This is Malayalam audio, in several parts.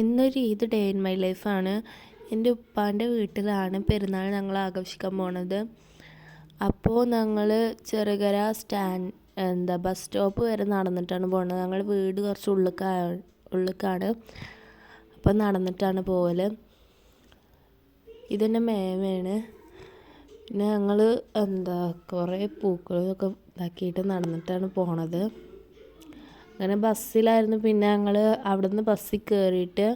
ഇന്നൊരു ഈദ് ഡേ ഇൻ മൈ ലൈഫാണ് എന്റെ ഉപ്പാന്റെ വീട്ടിലാണ് പെരുന്നാൾ ഞങ്ങൾ ആഘോഷിക്കാൻ പോണത്. അപ്പോൾ ഞങ്ങൾ ചെറുകര സ്റ്റാൻഡ് എന്താ ബസ് സ്റ്റോപ്പ് വരെ നടന്നിട്ടാണ് പോണത്. ഞങ്ങൾ വീട് കുറച്ച് ഉള്ളിക്കാ ഉള്ളിക്കാണ്. അപ്പോൾ നടന്നിട്ടാണ് പോകൽ ഇതെന്നെ മേമയാണ് പിന്നെ ഞങ്ങൾ എന്താ കുറേ പൂക്കളൊക്കെ ഇതാക്കിയിട്ട് നടന്നിട്ടാണ് പോണത്. അങ്ങനെ ബസ്സിലായിരുന്നു. പിന്നെ ഞങ്ങൾ അവിടുന്ന് ബസ്സിൽ കയറിയിട്ട്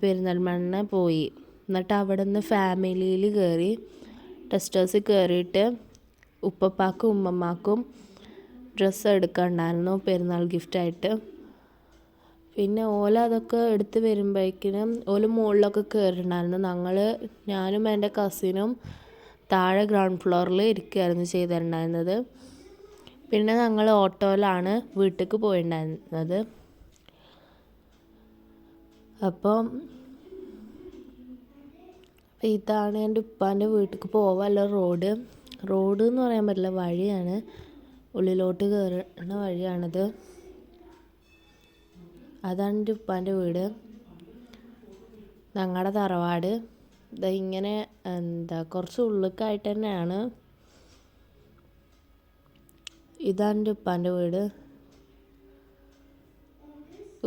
പെരിന്തൽമണ്ണ പോയി. എന്നിട്ട് അവിടെ നിന്ന് ഫാമിലിയിൽ കയറി ടെസ്റ്റ് ഹൗസിൽ കയറിയിട്ട് ഉപ്പപ്പാക്കും ഉമ്മമ്മാക്കും ഡ്രസ്സ് എടുക്കണ്ടായിരുന്നു പെരുന്നാൾ ഗിഫ്റ്റായിട്ട്. പിന്നെ ഓല അതൊക്കെ എടുത്ത് വരുമ്പോഴേക്കിനും ഓല മുകളിലൊക്കെ കയറിയിട്ടുണ്ടായിരുന്നു ഞങ്ങൾ ഞാനും എന്റെ കസിനും താഴെ ഗ്രൗണ്ട് ഫ്ലോറിൽ ഇരിക്കുകയായിരുന്നു ചെയ്തിട്ടുണ്ടായിരുന്നത്. പിന്നെ ഞങ്ങൾ ഓട്ടോയിലാണ് വീട്ടിലേക്ക് പോയിട്ടുണ്ടായിരുന്നത് അപ്പം ഇതാണ് എന്റെ ഉപ്പാന്റെ വീട്ടിലേക്ക് പോകാനുള്ള റോഡ്. റോഡ് എന്ന് പറയാൻ പറ്റില്ല വഴിയാണ്. ഉള്ളിലോട്ട് കയറുന്ന വഴിയാണത്. അതാണ് എന്റെ ഉപ്പാന്റെ വീട്. ഞങ്ങളുടെ തറവാട്. ഇങ്ങനെ എന്താ കുറച്ച് ഉള്ളിലേക്കായിട്ട് തന്നെയാണ്. ഇതാണ് ഉപ്പാന്റെ വീട്.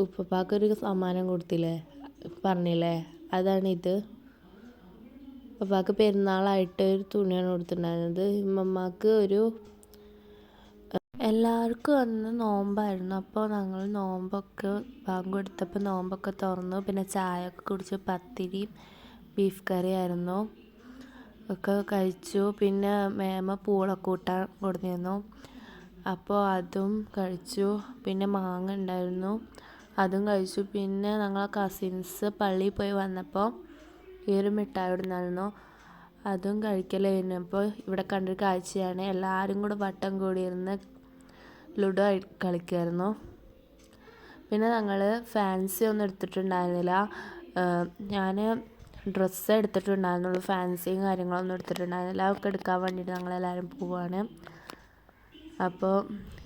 ഉപ്പപ്പാക്കൊരു സമ്മാനം കൊടുത്തില്ലേ? പറഞ്ഞില്ലേ? അതാണിത് ഉപ്പാക്ക് പെരുന്നാളായിട്ട് ഒരു തുണിയാണ് കൊടുത്തിട്ടുണ്ടായിരുന്നത്. ഉമ്മമ്മക്ക് ഒരു എല്ലാവർക്കും അന്ന് നോമ്പായിരുന്നു. അപ്പോൾ ഞങ്ങൾ നോമ്പൊക്കെ ബാങ്ക് കൊടുത്തപ്പോൾ നോമ്പൊക്കെ തുറന്നു. പിന്നെ ചായ ഒക്കെ കുടിച്ച് പത്തിരിയും ബീഫ് കറി ആയിരുന്നു ഒക്കെ കഴിച്ചു. പിന്നെ മേമ പൂളക്കൂട്ടാൻ കൊടുത്തിരുന്നു അപ്പോൾ അതും കഴിച്ചു. പിന്നെ മാങ്ങ ഉണ്ടായിരുന്നു. അതും കഴിച്ചു. പിന്നെ ഞങ്ങൾ കസിൻസ് പള്ളിയിൽ പോയി വന്നപ്പോൾ ഈ മിഠായി ഇടുന്നായിരുന്നു അതും കഴിക്കലായിരുന്നു. അപ്പോൾ ഇവിടെ കണ്ടൊരു കാഴ്ചയാണ്. എല്ലാവരും കൂടെ വട്ടം കൂടിയിരുന്ന് ലുഡോ കളിക്കുമായിരുന്നു പിന്നെ ഞങ്ങൾ ഫാൻസി ഒന്നും എടുത്തിട്ടുണ്ടായിരുന്നില്ല. ഞാൻ ഡ്രസ്സ് എടുത്തിട്ടുണ്ടായിരുന്നുള്ളൂ. ഫാൻസിയും കാര്യങ്ങളൊന്നും എടുത്തിട്ടുണ്ടായിരുന്നില്ല. അതൊക്കെ എടുക്കാൻ വേണ്ടിയിട്ട് ഞങ്ങളെല്ലാവരും പോവാണ്. അപ്പോൾ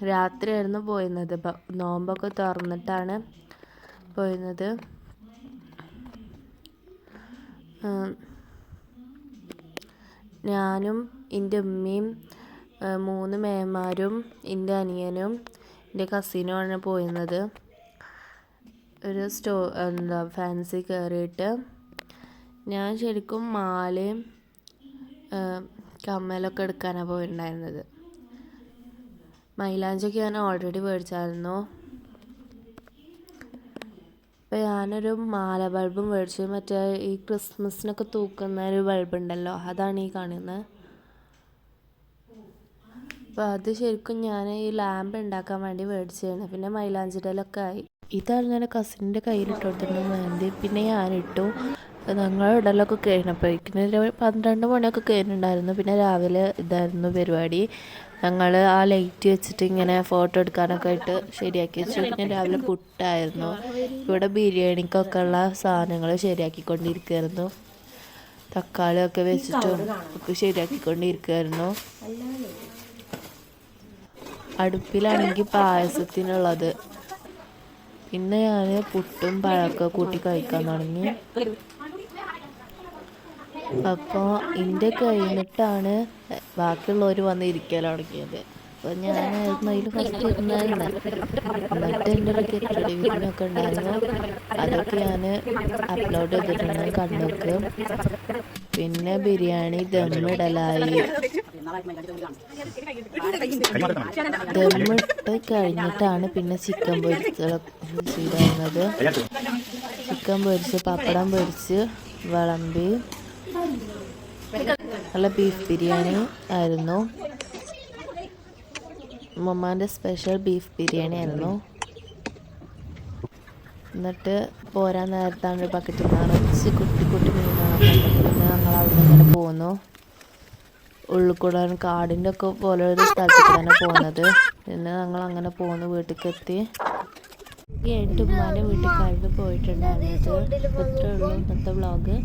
രാത്രിയായിരുന്നു പോയിരുന്നത്. നോമ്പൊക്കെ തുറന്നിട്ടാണ് പോയിരുന്നത്. ഞാനും എന്റെ ഉമ്മയും മൂന്ന് മേമാരും എന്റെ അനിയനും എന്റെ കസിനുമാണ് പോയിരുന്നത്. ഒരു സ്റ്റോ എന്താ ഫാൻസി കയറിയിട്ട് ഞാൻ ശരിക്കും മാലയും കമ്മലൊക്കെ എടുക്കാനാണ് പോയിട്ടുണ്ടായിരുന്നത് മൈലാഞ്ചൊക്കെ ഞാൻ ഓൾറെഡി മേടിച്ചായിരുന്നു. അപ്പോൾ ഞാനൊരു മാല ബൾബും മേടിച്ചു. മറ്റേ ഈ ക്രിസ്മസിനൊക്കെ തൂക്കുന്ന ഒരു ബൾബ് ഉണ്ടല്ലോ അതാണ് ഈ കാണുന്നത് അപ്പോൾ അത് ശരിക്കും ഞാൻ ഈ ലാമ്പ് ഉണ്ടാക്കാൻ വേണ്ടി മേടിച്ചതാണ്. പിന്നെ മൈലാഞ്ചിടലൊക്കെ ആയി. ഇതാണ് ഞാൻ കസിന്റെ കയ്യിലിട്ട് കൊടുത്തിട്ടുണ്ടെന്ന് മെഹന്തി പിന്നെ ഞാനിട്ടു. ഞങ്ങൾ ഇടലൊക്കെ കഴിഞ്ഞപ്പോഴേക്കും പന്ത്രണ്ട് മണിയൊക്കെ കഴിഞ്ഞിട്ടുണ്ടായിരുന്നു. പിന്നെ രാവിലെ ഇതായിരുന്നു പരിപാടി. ഞങ്ങൾ ആ ലൈറ്റ് വെച്ചിട്ട് ഇങ്ങനെ ഫോട്ടോ എടുക്കാനൊക്കെ ആയിട്ട് ശരിയാക്കി വെച്ചു. പിന്നെ രാവിലെ പുട്ടായിരുന്നു. ഇവിടെ ബിരിയാണിക്കൊക്കെ ഉള്ള സാധനങ്ങൾ ശരിയാക്കിക്കൊണ്ടിരിക്കുകയായിരുന്നു. തക്കാളിയൊക്കെ വെച്ചിട്ടും ഒക്കെ ശരിയാക്കിക്കൊണ്ടിരിക്കുകയായിരുന്നു. അടുപ്പിലാണെങ്കിൽ പായസത്തിനുള്ളത്. പിന്നെ ഞാൻ പുട്ടും പഴമൊക്കെ കൂട്ടി കഴിക്കാൻ തുടങ്ങി. അപ്പോൾ എന്റെ കഴിഞ്ഞിട്ടാണ് ബാക്കിയുള്ളവർ വന്ന് ഇരിക്കാൻ തുടങ്ങിയത്. അപ്പോൾ ഞാനായിരുന്നു അതിൽ ഫസ്റ്റ് ഇരുന്നായിരുന്നു എന്നിട്ട് ഒരു ഗെറ്റ് റെഡി ഉണ്ടായിരുന്നു. അതൊക്കെ ഞാൻ അപ്ലോഡ് ചെയ്തിട്ടുണ്ട് കണ്ണൂർക്ക് പിന്നെ ബിരിയാണി ദമ്മിടലായി ദമ്മിട്ട് കഴിഞ്ഞിട്ടാണ് പിന്നെ ചിക്കൻ പൊരിച്ച ചെയ്തിരുന്നത് ചിക്കൻ പൊരിച്ച് പപ്പടം പൊരിച്ച് വിളമ്പി. നല്ല ബീഫ് ബിരിയാണി ആയിരുന്നു. ഉമ്മമാന്റെ സ്പെഷ്യൽ ബീഫ് ബിരിയാണി ആയിരുന്നു. എന്നിട്ട് പോരാൻ നേരത്താണ് ഒരു ബക്കറ്റ് നിറച്ച് കുട്ടി കുട്ടി മീനാണ് പിന്നെ ഞങ്ങൾ അവിടെ നിന്ന് പോന്നു. ഉള്ളിൽ കൂടെ കാടിന്റെ ഒക്കെ പോലെ ഒരു സ്ഥലത്തേക്കാണ് പോകുന്നത് പിന്നെ ഞങ്ങൾ അങ്ങനെ പോന്നു വീട്ടിലേക്ക് എത്തി ഈ വീട്ടിൽ കഴിഞ്ഞ് പോയിട്ടുണ്ടായിരുന്നത്. ഇത്രയുള്ളൂ ഇന്നത്തെ വ്ളോഗ്